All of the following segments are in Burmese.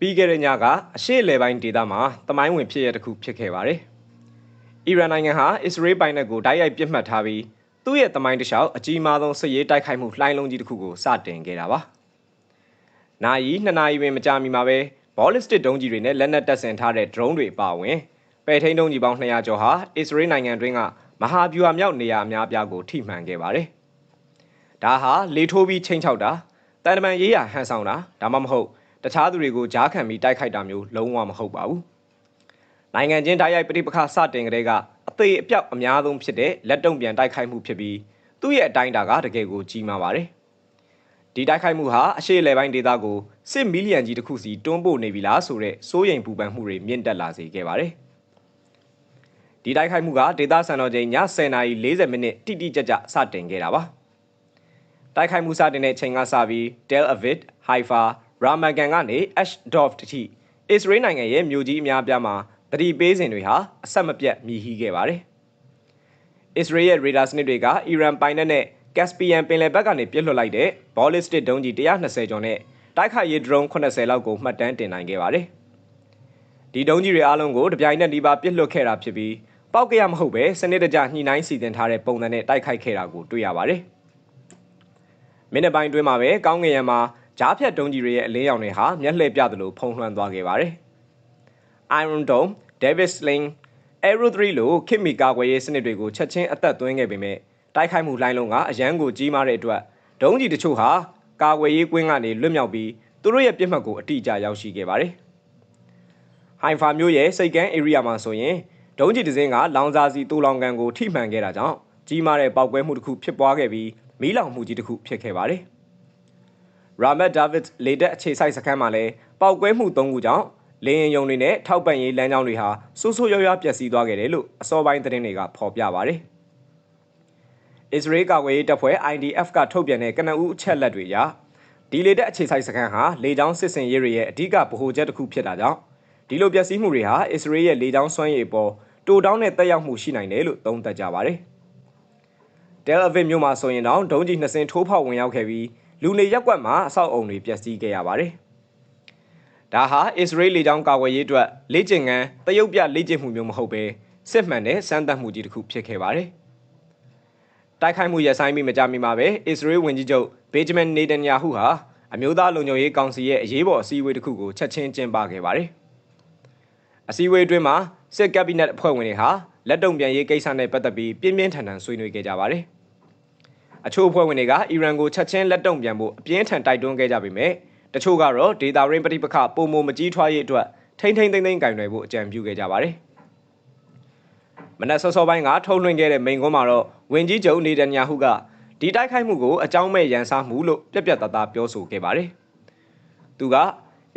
ပြီးခဲ့တဲ့ညကအရှေ့အလယ်ပိုင်းဒေသမှာတမိုင်းဝင်ဖြစ်ရတစ်ခုဖြစ်ခဲ့ပါတယ်။အီရန်နိုင်ငံဟာအစ္စရေးပိုင်းနယ်ကိုတိုက်ရိုက်ပစ်မှတ်ထားပြီးသူ့ရဲ့တမိုင်းတစ်လျှောက်အကြီးမားဆုံးစစ်ရေးတိုက်ခိုက်မှုလှိုင်းလုံးကြီးတစ်ခုကိုစတင်ခဲ့တာပါ။နာယီနှစ်နာရီပင်မကြာမီမှာပဲဘောလစ်တစ်ဒုံးကြီးတွေနဲ့လက်နက်တပ်ဆင်ထားတဲ့ drone တွေပါဝင်ပဲ့ထိန်းဒုံးကြီးပေါင်း200ကျော်ဟာအစ္စရေးနိုင်ငံတွင်းကမဟာဗျူဟာမြောက်နေရာအများအပြားကိုထိမှန်ခဲ့ပါတယ်။ဒါဟာလေထိုးပြီးချိန်ချောက်တာတန်တမန်ရေးရဟန်ဆောင်တာဒါမှမဟုတ် တခြားသူတွေကိုကြားခံပြီးတိုက်ခိုက်တာမျိုးလုံးဝမဟုတ်ပါဘူး။နိုင်ငံချင်းတိုက်ရိုက်ပဋိပက္ခစတင်ကလေးကအသေးအပြောက်အများဆုံးဖြစ်တဲ့လက်တုံပြန်တိုက်ခိုက်မှုဖြစ်ပြီးသူ့ရဲ့အတိုင်းအတာကတကယ်ကိုကြီးမားပါတယ်။ဒီတိုက်ခိုက်မှုဟာအရှေ့အလယ်ပိုင်းဒေသကိုစစ်မီလီယံကြီးတစ်ခုစီတွန်းပို့နေပြီလားဆိုတဲ့စိုးရိမ်ပူပန်မှုတွေမြင့်တက်လာစေခဲ့ပါတယ်။ဒီတိုက်ခိုက်မှုကဒေသစံတော်ချိန်ည10:40မိနစ်တိတိကျကျစတင်ခဲ့တာပါ။တိုက်ခိုက်မှုစတင်တဲ့အချိန်ကစပြီး Tel Aviv, Haifa, ရာမဂန်ကနေ Ashdod တထိအစ္စရေးနိုင်ငံရဲ့မြို့ကြီးအများပြားမှာတတိပေးစဉ်တွေဟာအဆက်မပြတ်မြည်ဟီးခဲ့ပါတယ်။အစ္စရေးရဲ့ရေဒါစနစ်တွေကအီရန်ပိုင်နက်နဲ့ Caspian ပင်လယ်ဘက်ကနေပြစ်လွှတ်လိုက်တဲ့ ballistic ဒုံးကြီး120ကျော်နဲ့တိုက်ခိုက်ရေး drone 80လောက်ကိုမှတ်တမ်းတင်နိုင်ခဲ့ပါတယ်။ဒီဒုံးကြီးတွေအားလုံးကိုတပြိုင်နက်ဒီပါပြစ်လွှတ်ခဲ့တာဖြစ်ပြီးပောက်ကရမဟုတ်ပဲစနစ်တကျညှိနှိုင်းစီစဉ်ထားတဲ့ပုံစံနဲ့တိုက်ခိုက်ခဲ့တာကိုတွေ့ရပါတယ်။မိနစ်ပိုင်းတွင်းမှာပဲကောင်းငင်ရံမှာ ကြားဖြတ်ဒုံးကြီးတွေရဲ့အလင်းရောင်တွေဟာမျက်လှည့်ပြသလိုဖုံးလွှမ်းသွားခဲ့ပါတယ်။ Iron Dome, Davis Sling, Arrow 3လိုခေတ်မီကာကွယ်ရေးစနစ်တွေကိုချက်ချင်းအသက်သွင်းခဲ့ပေမဲ့တိုက်ခိုက်မှုလိုင်းလုံးကအရန်ကိုကြီးမားတဲ့အတွက်ဒုံးကြီးတချို့ဟာကာကွယ်ရေးကွင်းကနေလွတ်မြောက်ပြီးသူတို့ရဲ့ပြစ်မှတ်ကိုအတိအကျရောက်ရှိခဲ့ပါတယ်။ဟိုင်ဖာမျိုးရဲ့စိတ်ကန်း area မှာဆိုရင်ဒုံးကြီးတစ်စင်းကလောင်စာစီတူလောင်ကန်ကိုထိမှန်ခဲ့တာကြောင့်ကြီးမားတဲ့ပောက်ကွဲမှုတစ်ခုဖြစ်ပွားခဲ့ပြီးမီးလောင်မှုကြီးတစ်ခုဖြစ်ခဲ့ပါတယ်။ ရာမတ်ဒါဗစ်လေတက်အခြေစိုက်စခန်းမှာလည်းပောက်ကွဲမှု၃ခုကြောင့်လေရင်ယုံတွေနဲ့ထောက်ပံ့ရေးလမ်းကြောင်းတွေဟာဆိုးဆိုးရွားရွားပျက်စီးသွားခဲ့တယ်လို့အစောပိုင်းသတင်းတွေကဖော်ပြပါတယ်။အစ္စရေးကာကွယ်ရေးတပ်ဖွဲ့ IDF ကထုတ်ပြန်တဲ့ကနအူးအချက်လက်တွေအရဒီလေတက်အခြေစိုက်စခန်းဟာလေကြောင်းစစ်စင်ရေးတွေရဲ့အဓိကဗဟိုချက်တစ်ခုဖြစ်တာကြောင့်ဒီလိုပျက်စီးမှုတွေဟာအစ္စရေးရဲ့လေကြောင်းစွမ်းရည်ပေါ်တိုတောင်းတဲ့တက်ရောက်မှုရှိနိုင်တယ်လို့သုံးသပ်ကြပါတယ်။တယ်အဗစ်မြို့မှာဆိုရင်တော့ဒုံးကြီးနှစ်စင်းထိုးဖောက်ဝင်ရောက်ခဲ့ပြီး လူနေရက်ကွက်မှာအဆောက်အုံတွေပျက်စီးခဲ့ရပါတယ်။ဒါဟာအစ္စရေးလေကြောင်းကာကွယ်ရေးအတွက်လေ့ကျင့်ခန်းတရုတ်ပြလေ့ကျင့်မှုမျိုးမဟုတ်ဘဲစစ်မှန်တဲ့စမ်းသပ်မှုကြီးတစ်ခုဖြစ်ခဲ့ပါတယ်။တိုက်ခိုက်မှုရဆိုင်ပြီးမကြမီမှာပဲအစ္စရေးဝန်ကြီးချုပ်ဘေဂျမင်နေတန်ယာဟုဟာအမျိုးသားလုံခြုံရေးကောင်စီရဲ့အရေးပေါ်အစည်းအဝေးတစ်ခုကိုချက်ချင်းကျင်းပခဲ့ပါတယ်။အစည်းအဝေးအတွင်းမှာစစ်ကက်ဘိနက်အဖွဲ့ဝင်တွေဟာလက်တုံပြန်ရေးကိစ္စနဲ့ပတ်သက်ပြီးပြင်းပြင်းထန်ထန်ဆွေးနွေးခဲ့ကြပါတယ်။ အချို့အဖွဲ့ဝင်တွေကအီရန်ကိုချက်ချင်းလက်တုံ့ပြန်ဖို့အပြင်းထန်တိုက်တွန်းခဲ့ကြပေမဲ့တချို့ကတော့ဒေတာရင်းပဋိပက္ခပုံမမကြီးထွားရေးအတွက်ထိမ့်ထိမ့်သိမ့်သိမ့်ကင်တွေဖို့အကြံပြုခဲ့ကြပါတယ်။မနက်စောစောပိုင်းကထုတ်လွှင့်ခဲ့တဲ့မိန့်ခွန်းမှာတော့ဝင်ကြီးချုပ်နေတန်ယာဟုကဒီတိုက်ခိုက်မှုကိုအကြောင်းမဲ့ရန်စားမှုလို့ပြက်ပြက်သားသားပြောဆိုခဲ့ပါတယ်။သူက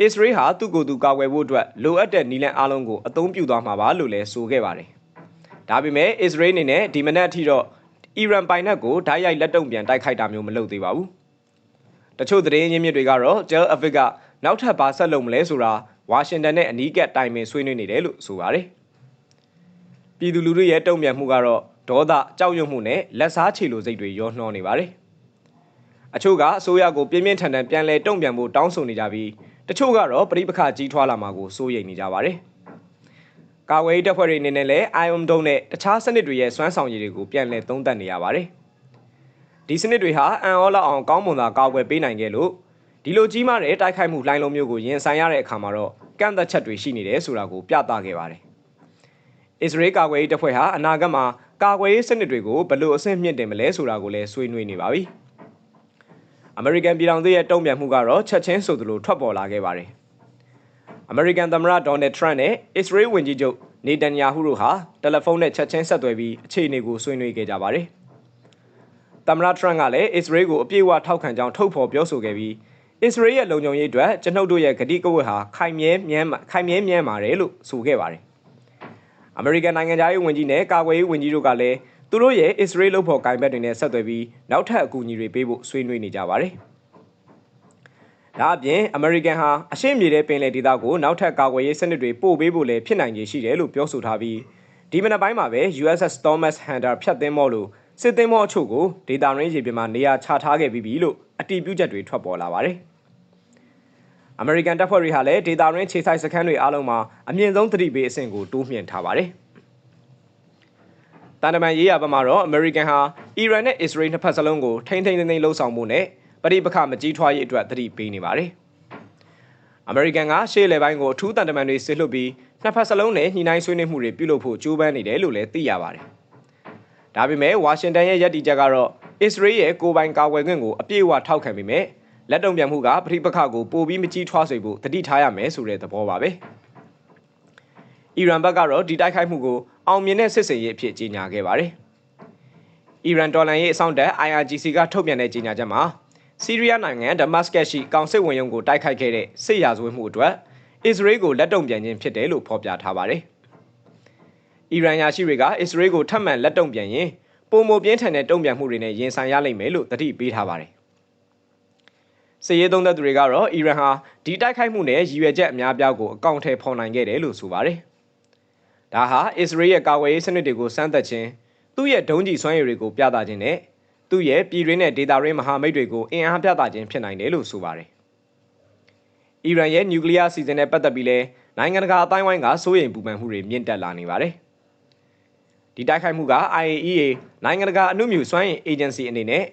အစ္စရေးဟာသူ့ကိုယ်သူကာကွယ်ဖို့အတွက်လိုအပ်တဲ့နည်းလမ်းအလုံးကိုအသုံးပြုသွားမှာပါလို့လည်းဆိုခဲ့ပါတယ်။ဒါပေမဲ့အစ္စရေးအနေနဲ့ဒီမနက်အထိတော့ အီရန်ပိုင်နက်ကိုဓာတ်ရိုက်လက်တုံပြန်တိုက်ခိုက်တာမျိုးမလုပ်သေးပါဘူး။တချို့သတင်းရင်းမြစ်တွေကတော့ Tel Aviv ကနောက်ထပ်ဘာဆက်လုပ်မလဲဆိုတာဝါရှင်တန်နဲ့အနီးကပ်တိုင်ပင်ဆွေးနွေးနေတယ်လို့ဆိုပါတယ်။ပြည်သူလူထုရဲ့တုံ့ပြန်မှုကတော့ဒေါသကြောက်ရွံ့မှုနဲ့လက်စားချေလိုစိတ်တွေရောနှောနေပါတယ်။အချို့ကအစိုးရကိုပြင်းပြင်းထန်ထန်ပြန်လည်တုံ့ပြန်ဖို့တောင်းဆိုနေကြပြီးတချို့ကတော့ပြိပခါကြီးထွားလာမှာကိုစိုးရိမ်နေကြပါတယ်။ ကာဝေးတပ်ဖွဲ့တွေအနေနဲ့လည်း IOM ဒုံနဲ့တခြားစနစ်တွေရဲ့စွမ်းဆောင်ရည်တွေကိုပြန်လည်သုံးသပ်နေရပါတယ်။ဒီစနစ်တွေဟာအန်အောလောက်အောင်ကောင်းမွန်သာကာကွယ်ပေးနိုင်ခဲ့လို့ဒီလိုကြီးမားတဲ့တိုက်ခိုက်မှုလှိုင်းလုံးမျိုးကိုရင်ဆိုင်ရတဲ့အခါမှာတော့ကန့်သက်ချက်တွေရှိနေတယ်ဆိုတာကိုပြသခဲ့ပါတယ်။အစ္စရေးကာကွယ်ရေးတပ်ဖွဲ့ဟာအနာဂတ်မှာကာကွယ်ရေးစနစ်တွေကိုဘယ်လိုအဆင့်မြင့်တင်မလဲဆိုတာကိုလည်းဆွေးနွေးနေပါပြီ။အမေရိကန်ပြည်ထောင်စုရဲ့တုံ့ပြန်မှုကတော့ချက်ချင်းဆိုသလိုထွက်ပေါ်လာခဲ့ပါတယ်။ အမေရိကန်သမ္မတဒေါ်နယ်ထရန့်နဲ့အစ္စရေးဝန်ကြီးချုပ်နေတန်ယာဟုတို့ဟာတယ်လီဖုန်းနဲ့ချက်ချင်းဆက်သွယ်ပြီးအခြေအနေကိုဆွေးနွေးခဲ့ကြပါတယ်။သမ္မတထရန့်ကလည်းအစ္စရေးကိုအပြည့်အဝထောက်ခံကြောင်းထုတ်ဖော်ပြောဆိုခဲ့ပြီးအစ္စရေးရဲ့လုံခြုံရေးအတွက်ကျွန်ုပ်တို့ရဲ့ဂတိကဝတ်ဟာခိုင်မြဲမြဲခိုင်မြဲမြဲပါတယ်လို့ဆိုခဲ့ပါတယ်။အမေရိကန်နိုင်ငံသားရေးဝန်ကြီးနဲ့ကာကွယ်ရေးဝန်ကြီးတို့ကလည်းသူတို့ရဲ့အစ္စရေးလုပ်ဖော်ကိုင်ဘက်တွေနဲ့ဆက်သွယ်ပြီးနောက်ထပ်အကူအညီတွေပေးဖို့ဆွေးနွေးနေကြပါတယ်။ ဒါအပြင်အမေရိကန်ဟာအရှေ့မြေထဲပင်လယ်ဒေသကိုနောက်ထပ်ကာကွယ်ရေးစနစ်တွေပို့ပေးဖို့လည်းဖြစ်နိုင်ခြေရှိတယ်လို့ပြောဆိုထားပြီးဒီမနက်ပိုင်းမှာပဲ USS Thomas Hunter ဖြတ်သင်းမော့လို့စစ်သင်းမော့အချို့ကိုဒေတာရင်းရေပြင်မှာနေရာချထားခဲ့ပြီးပြီလို့အတည်ပြုချက်တွေထွက်ပေါ်လာပါတယ်။အမေရိကန်တပ်ဖွဲ့တွေဟာလည်းဒေတာရင်းခြေဆိုင်စခန်းတွေအားလုံးမှာအမြင့်ဆုံးသတိပေးအဆင့်ကိုတိုးမြှင့်ထားပါတယ်တန်တမန်ရေးရဘက်မှာတော့အမေရိကန်ဟာအီရန်နဲ့အစ္စရေးနှစ်ဖက်စလုံးကိုထိမ့်ထိမ့်သိမ်းသိမ်းလှုံ့ဆော်မှုနဲ့ ပဋိပက္ခမကြီးထွားရေးအတွက်သတိပေးနေပါတယ်။အမေရိကန်ကရှေ့လေပိုင်းကိုအထူးတန်တမန်တွေဆစ်လွတ်ပြီးနှစ်ဖက်စလုံးနဲ့ညှိနှိုင်းဆွေးနွေးမှုတွေပြုလုပ်ဖို့ကြိုးပမ်းနေတယ်လို့လည်းသိရပါတယ်။ဒါပေမဲ့ဝါရှင်တန်ရဲ့ရည်တည်ချက်ကတော့အစ္စရေးရဲ့ကိုပိုင်ကာကွယ်ခွင့်ကိုအပြည့်အဝထောက်ခံပေမဲ့လက်တုံ့ပြန်မှုကပဋိပက္ခကိုပိုပြီးမကြီးထွားစေဖို့တတိထားရမယ်ဆိုတဲ့သဘောပါပဲ။အီရန်ဘက်ကတော့ဒီတိုက်ခိုက်မှုကိုအောင်မြင်တဲ့စစ်စင်ရေးအဖြစ်ကြေညာခဲ့ပါတယ်။အီရန်တော်လှန်ရေးအဆောင်တက် IRGC ကထုတ်ပြန်တဲ့ကြေညာချက်မှာ စီးရီးယားနိုင်ငံဒမတ်စကတ်ရှိကောင်စစ်ဝင်ရုံးကိုတိုက်ခိုက်ခဲ့တဲ့စစ်ရာဇဝတ်မှုအတွက်အစ္စရေးကိုလက်တုံ့ပြန်ခြင်းဖြစ်တယ်လို့ဖော်ပြထားပါတယ်။အီရန်ယာရှိတွေကအစ္စရေးကိုထပ်မံလက်တုံ့ပြန်ရင်ပုံမပြင်းထန်တဲ့တုံ့ပြန်မှုတွေနဲ့ရင်ဆိုင်ရလိမ့်မယ်လို့တတိပေးထားပါတယ်။စစ်ရေးသုံးသက်သူတွေကတော့အီရန်ဟာဒီတိုက်ခိုက်မှုနဲ့ရည်ရွယ်ချက်အများပြားကိုအကောင့်ထဲဖော်နိုင်ခဲ့တယ်လို့ဆိုပါတယ်။ဒါဟာအစ္စရေးရဲ့ကာကွယ်ရေးစနစ်တွေကိုစမ်းသပ်ခြင်းသူ့ရဲ့ဒုံးကျည်စွမ်းရည်တွေကိုပြသခြင်းနဲ့ သူ့ရဲ့ပြည်တွင်းနဲ့ဒေသရင်းမဟာမိတ်တွေကိုအင်အားပြသခြင်းဖြစ်နိုင်တယ်လို့ဆိုပါတယ်။အီရန်ရဲ့နျူကလ িয়ার စီစဉ်နဲ့ပတ်သက်ပြီးလဲနိုင်ငံတကာအတိုင်းဝိုင်းကစိုးရိမ်ပူပန်မှုတွေမြင့်တက်လာနေပါတယ်။ဒီတိုက်ခိုက်မှုက IAEA နိုင်ငံတကာအမှုမြူစွမ်းအင်အေဂျင်စီအနေနဲ့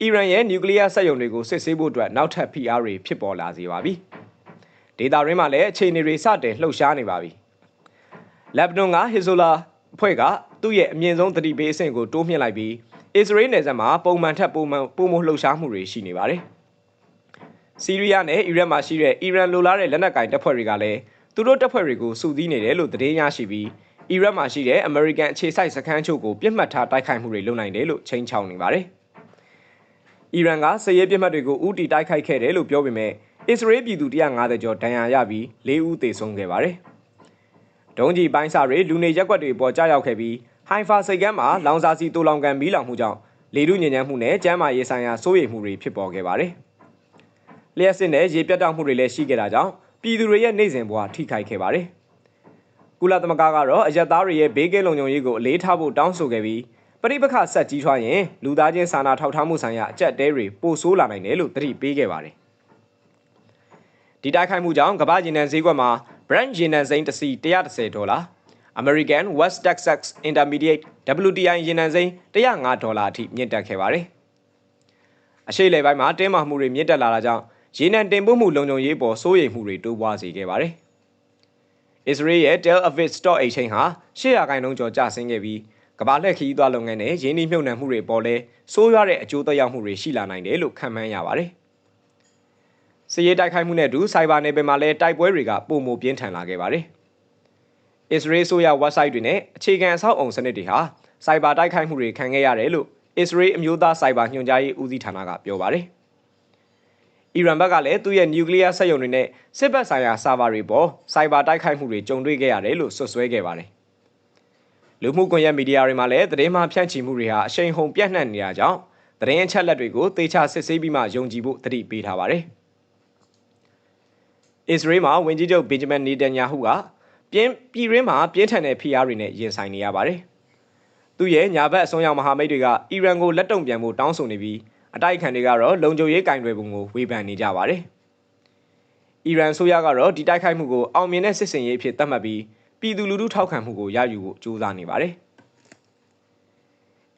အီရန်ရဲ့နျူကလ িয়ার စက်ရုံတွေကိုစစ်ဆေးဖို့အတွက်နောက်ထပ်ဖိအားတွေဖြစ်ပေါ်လာစေပါပြီ။ဒေတာရင်းမှာလည်းအခြေအနေတွေစတင်လှုပ်ရှားနေပါပြီ။လက်ဘနွန်ကဟီဇိုလာအဖွဲ့ကသူ့ရဲ့အမြင့်ဆုံးသတိပေးအဆင့်ကိုတိုးမြှင့်လိုက်ပြီး အစ္စရေးနယ်စပ်မှာပုံမှန်ထက်ပုံမှန်ပုံမလှုပ်ရှားမှုတွေရှိနေပါတယ်။ဆီးရီးယားနဲ့အီရတ်မှာရှိတဲ့အီရန်လိုလားတဲ့လက်နက်ကင်တပ်ဖွဲ့တွေကလည်းသူတို့တပ်ဖွဲ့တွေကိုစုစည်းနေတယ်လို့သတင်းရရှိပြီးအီရတ်မှာရှိတဲ့အမေရိကန်အခြေစိုက်စခန်းချုပ်ကိုပြစ်မှတ်ထားတိုက်ခိုက်မှုတွေလုပ်နိုင်တယ်လို့ချိန်ချောင်းနေပါတယ်။အီရန်ကစစ်ရေးပြစ်မှတ်တွေကိုဥတီတိုက်ခိုက်ခဲ့တယ်လို့ပြောပေမဲ့အစ္စရေးပြည်သူ150ကျော်ဒဏ်ရာရပြီး၄ဦးသေဆုံးခဲ့ပါတယ်။ဒုံးကြီးပိုင်းစာတွေလူနေရက်ွက်တွေပေါ်ကြားရောက်ခဲ့ပြီး ဟိုင်ဖာစိတ်ကမ်းမှာလောင်စာစီတူလောင်ကန်မီးလောင်မှုကြောင့်လေထုညဉ့်ညမ်းမှုနဲ့ကျန်းမာရေးဆိုင်ရာစိုးရိမ်မှုတွေဖြစ်ပေါ်ခဲ့ပါတယ်။လျှက်စစ်နဲ့ရေပြတ်တောက်မှုတွေလည်းရှိခဲ့တာကြောင့်ပြည်သူတွေရဲ့နေစဉ်ဘဝထိခိုက်ခဲ့ပါတယ်။ကုလသမဂ္ဂကတော့အရက်သားတွေရဲ့ဘေးကင်းလုံခြုံရေးကိုအလေးထားဖို့တောင်းဆိုခဲ့ပြီးပရိပခဆက်ကြီးထွားရင်လူသားချင်းစာနာထောက်ထားမှုဆိုင်ရာအကြက်တဲတွေပိုဆိုးလာနိုင်တယ်လို့သတိပေးခဲ့ပါတယ်။ဒီတိုက်ခိုက်မှုကြောင့်ကမ္ဘာ့ရေနံဈေးကွက်မှာ Brent ရေနံစိမ်းတစ်စီ130ဒေါ်လာ American West Texas Intermediate WTI ရေနံစိမ်း105ဒေါ်လာအထိမြင့်တက်ခဲ့ပါတယ်။အရှိလေပိုင်းမှာတင်းမာမှုတွေမြင့်တက်လာတာကြောင့်ရေနံတင်ပို့မှုလုံခြုံရေးပေါ်စိုးရိမ်မှုတွေတိုးပွားစေခဲ့ပါတယ်။ Israel ရဲ့ Tel Aviv Stock Exchange ဟာ800ခိုင်နှုန်းကျော်ကျဆင်းခဲ့ပြီးကမ္ဘာလှည့်ခရီးသွားလုပ်ငန်းနဲ့ရင်းနှီးမြှုပ်နှံမှုတွေပေါ်လဲစိုးရွားတဲ့အကျိုးသက်ရောက်မှုတွေရှိလာနိုင်တယ်လို့ခန့်မှန်းရပါတယ်။စစ်ရေးတိုက်ခိုက်မှုနဲ့အတူစိုက်ဘာနယ်ပယ်မှာလည်းတိုက်ပွဲတွေကပုံမပြင်းထန်လာခဲ့ပါတယ်။ အစ္စရေးဆိုရ website တွေနဲ့အခြေခံအဆောက်အုံစနစ်တွေဟာစိုက်ဘာတိုက်ခိုက်မှုတွေခံခဲ့ရတယ်လို့အစ္စရေးအမျိုးသားစိုက်ဘာညွှန်ကြားရေးဦးစီးဌာနကပြောပါတယ်။အီရန်ဘက်ကလည်းသူ့ရဲ့နျူကလ িয়ার စက်ရုံတွေနဲ့စစ်ဘက်ဆိုင်ရာဆာဗာတွေပေါ်စိုက်ဘာတိုက်ခိုက်မှုတွေကြုံတွေ့ခဲ့ရတယ်လို့ဆွဆွဲခဲ့ပါတယ်။လူမှုကွန်ရက်မီဒီယာတွေမှာလည်းသတင်းမှဖြန့်ချီမှုတွေဟာအရှိန်ဟုန်ပြန့်နှံ့နေတာကြောင့်သတင်းအချက်လက်တွေကိုသေချာစစ်ဆေးပြီးမှယုံကြည်ဖို့တတိပေးထားပါတယ်။အစ္စရေးမှာဝန်ကြီးချုပ်ဘင်ဂျမင်နေတန်ယာဟုက ပြင်းပြည်ရင်းမှာပြင်းထန်တဲ့ဖိအားတွေနဲ့ရင်ဆိုင်နေရပါတယ်။သူ့ရဲ့ညာဘက်အစွန်းရောက်မဟာမိတ်တွေကအီရန်ကိုလက်တုံ့ပြန်ဖို့တောင်းဆိုနေပြီးအတိုက်အခံတွေကတော့လုံခြုံရေးကင်တွယ်ပုံကိုဝေဖန်နေကြပါတယ်။အီရန်ဆိုရကတော့ဒီတိုက်ခိုက်မှုကိုအောင်မြင်တဲ့စစ်စင်ရေးအဖြစ်သတ်မှတ်ပြီးပြည်သူလူထုထောက်ခံမှုကိုရယူဖို့ကြိုးစားနေပါတယ်။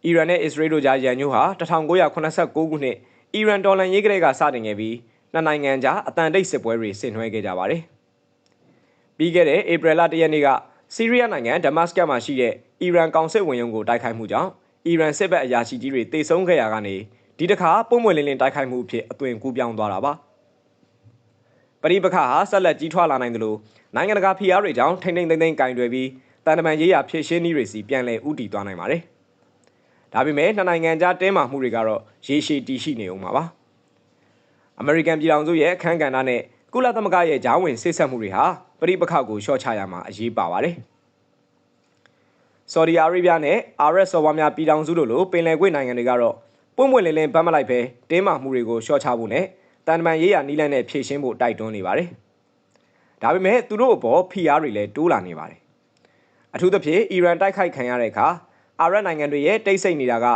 အီရန်နဲ့အစ္စရေးတို့ကြားရန်ညိုးဟာ1989ခုနှစ်အီရန်တော်လှန်ရေးကလေးကစတင်ခဲ့ပြီးနှစ်နိုင်ငံကြားအတန်တိတ်စစ်ပွဲတွေဆင်နွှဲခဲ့ကြပါတယ်။ ပြီးခဲ့တဲ့ဧပြီလ၁ရက်နေ့ကဆီးရီးယားနိုင်ငံဒမတ်စကတ်မှာရှိတဲ့အီရန်ကောင်စစ်ဝင်ရုံးကိုတိုက်ခိုက်မှုကြောင့်အီရန်စစ်ဘက်အရာရှိကြီးတွေတေဆုံးခဲ့ရကနေဒီတစ်ခါပုံမွေလင်းလင်းတိုက်ခိုက်မှုအဖြစ်အသွင်ကူးပြောင်းသွားတာပါပရိပခါဟာဆက်လက်ကြီးထွားလာနိုင်တယ်လို့နိုင်ငံတကာဖိအားတွေကြောင့်ထိမ့်ထိမ့်သိမ့်သိမ့်ကင်တွယ်ပြီးတန်တမန်ရေးရာဖြစ်ရှင်းနည်းတွေစီပြန်လည်ဥတီသွားနိုင်ပါတယ်ဒါပေမဲ့နှစ်နိုင်ငံကြားတင်းမာမှုတွေကတော့ရေရှည်တည်ရှိနေအောင်ပါပါအမေရိကန်ပြည်ထောင်စုရဲ့အခမ်းကဏ္ဍနဲ့ကုလသမဂ္ဂရဲ့ဂျားဝင်ဆိတ်ဆက်မှုတွေဟာ ပရိပခကိုရှော့ချရမှာအရေးပါပါတယ်။ဆော်ဒီအာရေဗျနဲ့ RS ဆော်ဝါများပြည်ထောင်စုတို့လိုပင်လယ်ကွေ့နိုင်ငံတွေကတော့ပွင့်ပွင့်လင်းလင်းဗတ်မလိုက်ပဲတင်းမာမှုတွေကိုရှော့ချဖို့နဲ့တန်တမန်ရေးရာနီးလန်းနဲ့ဖြည့်ရှင်းဖို့တိုက်တွန်းနေပါတယ်။ဒါပေမဲ့သူတို့အပေါ်ဖိအားတွေလည်းတိုးလာနေပါတယ်။အထူးသဖြင့်အီရန်တိုက်ခိုက်ခံရတဲ့အခါအာရပ်နိုင်ငံတွေရဲ့တိတ်ဆိတ်နေတာက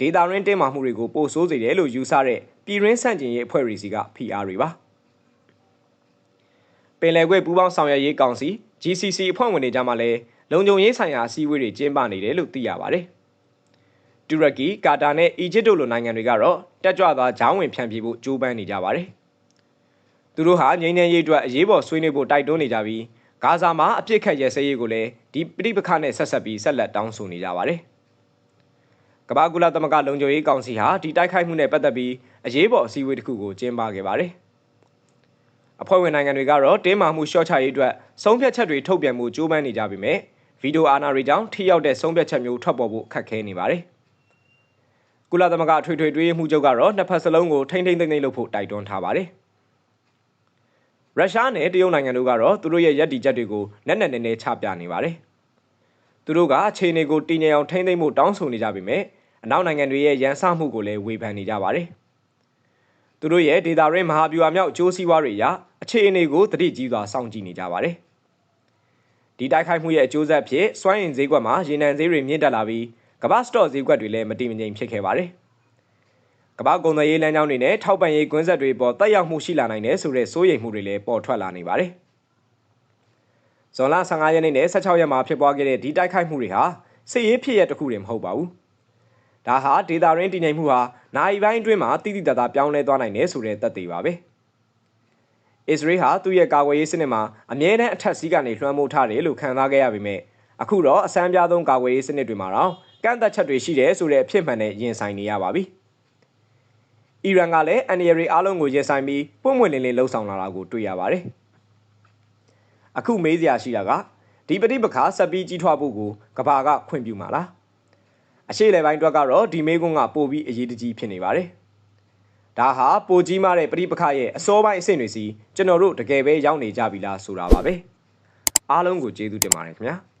ဒေတာရင်းတင်းမာမှုတွေကိုပိုဆိုးစေတယ်လို့ယူဆတဲ့ပြည်ရင်းဆန့်ကျင်ရေးအဖွဲ့တွေစီကဖိအားတွေပါ။ ပင်လယ်ကွေ့ပူးပေါင်းဆောင်ရွက်ရေးကောင်စီ GCC အဖွဲ့ဝင်တွေကြားမှာလည်းလုံခြုံရေးဆိုင်ရာအစည်းအဝေးတွေကျင်းပနေတယ်လို့သိရပါတယ်။တူရကီ၊ကာတာနဲ့အီဂျစ်တို့လိုနိုင်ငံတွေကတော့တက်ကြွသွားဂျောင်းဝင်ဖြန့်ပြေးဖို့ကြိုးပမ်းနေကြပါတယ်။သူတို့ဟာငြိမ်းချမ်းရေးအတွက်အရေးပေါ်ဆွေးနွေးဖို့တိုက်တွန်းနေကြပြီးဂါဇာမှာအပြစ်ခတ်ရဲစဲရေးကိုလည်းဒီပြိပခနဲ့ဆက်ဆက်ပြီးဆက်လက်တောင်းဆိုနေကြပါတယ်။ကမ္ဘာကုလသမဂ္ဂလုံခြုံရေးကောင်စီဟာဒီတိုက်ခိုက်မှုနဲ့ပတ်သက်ပြီးအရေးပေါ်အစည်းအဝေးတစ်ခုကိုကျင်းပခဲ့ပါတယ်။ အဖွဲ့ဝင်နိုင်ငံတွေကတော့တင်းမာမှုလျှော့ချရေးအတွက်ဆုံးဖြတ်ချက်တွေထုတ်ပြန်မှုကြိုးပမ်းနေကြပေမဲ့ဗီဒီယိုအာဏာတွေကြောင့်ထိရောက်တဲ့ဆုံးဖြတ်ချက်မျိုးထွက်ပေါ်ဖို့ခက်ခဲနေပါတယ်။ကုလသမဂ္ဂထွေထွေတွေးမှုချုပ်ကတော့နှစ်ဖက်စလုံးကိုထိမ့်ထိမ့်သိမ့်သိမ့်လုပ်ဖို့တိုက်တွန်းထားပါတယ်။ရုရှားနဲ့တရုတ်နိုင်ငံတို့ကတော့သူတို့ရဲ့ရည်တည်ချက်တွေကိုလက်နက်နဲနဲချပြနေပါတယ်။သူတို့ကအခြေအနေကိုတည်ငြိမ်အောင်ထိမ့်သိမ့်မှုတောင်းဆိုနေကြပေမဲ့အနောက်နိုင်ငံတွေရဲ့ရန်စမှုကိုလည်းဝေဖန်နေကြပါတယ်။ သူတို့ရဲ့ဒေတာရင်းမဟာဗျူဟာမြောက်အကျိုးစီးပွားတွေအရအခြေအနေကိုတတိကြီးစွာစောင့်ကြည့်နေကြပါတယ်။ဒီတိုက်ခိုက်မှုရဲ့အကျိုးဆက်ဖြစ်စွမ်းအင်ဈေးကွက်မှာရေနံဈေးတွေမြင့်တက်လာပြီးကမ္ဘာစတော့ဈေးကွက်တွေလည်းမတည်မငြိမ်ဖြစ်ခဲ့ပါတယ်။ကမ္ဘာကုန်သွယ်ရေးလမ်းကြောင်းတွေနဲ့ထောက်ပံ့ရေးကွင်းဆက်တွေပေါ်တက်ရောက်မှုရှိလာနိုင်တယ်ဆိုတဲ့စိုးရိမ်မှုတွေလည်းပေါ်ထွက်လာနေပါတယ်။ဇွန်လ15ရက်နေ့နဲ့16ရက်မှာဖြစ်ပွားခဲ့တဲ့ဒီတိုက်ခိုက်မှုတွေဟာစစ်ရေးဖြစ်ရတစ်ခုတည်းမဟုတ်ပါဘူး။ ဒါဟာဒေတာရင်းတည်ငြိမ်မှုဟာနိုင်ပိုင်းအတွင်းမှာတိတိတသားပြောင်းလဲသွားနိုင်တယ်ဆိုတဲ့သက်သေပါပဲ။အစ္စရေးဟာသူ့ရဲ့ကာကွယ်ရေးစနစ်မှာအမြဲတမ်းအထက်စီးကနေလွှမ်းမိုးထားတယ်လို့ခံစားခဲ့ရပေမဲ့အခုတော့အစမ်းပြားဆုံးကာကွယ်ရေးစနစ်တွေမှာတော့ကန့်သက်ချက်တွေရှိတယ်ဆိုတဲ့အဖြစ်မှန်နဲ့ရင်ဆိုင်နေရပါပြီ။အီရန်ကလည်းအန်ရီရီအားလုံးကိုရင်ဆိုင်ပြီးပွင့်ပွင့်လင်းလင်းလှုံ့ဆော်လာတာကိုတွေ့ရပါတယ်။အခုမေးစရာရှိတာကဒီပဋိပက္ခဆက်ပြီးကြီးထွားဖို့ကိုကဘာကခွင့်ပြုမှာလား။ အရှိလေပိုင်းအတွက်ကတော့ဒီမေးခွန်းကပိုပြီးအရေးတကြီးဖြစ်နေပါတယ်။ဒါဟာပိုကြီးမားတဲ့ပဋိပက္ခရဲ့အစောပိုင်းအဆင့်တွေစီကျွန်တော်တို့တကယ်ပဲရောက်နေကြပြီလားဆိုတာပါပဲ။အားလုံးကိုကျေးဇူးတင်ပါတယ်ခင်ဗျာ။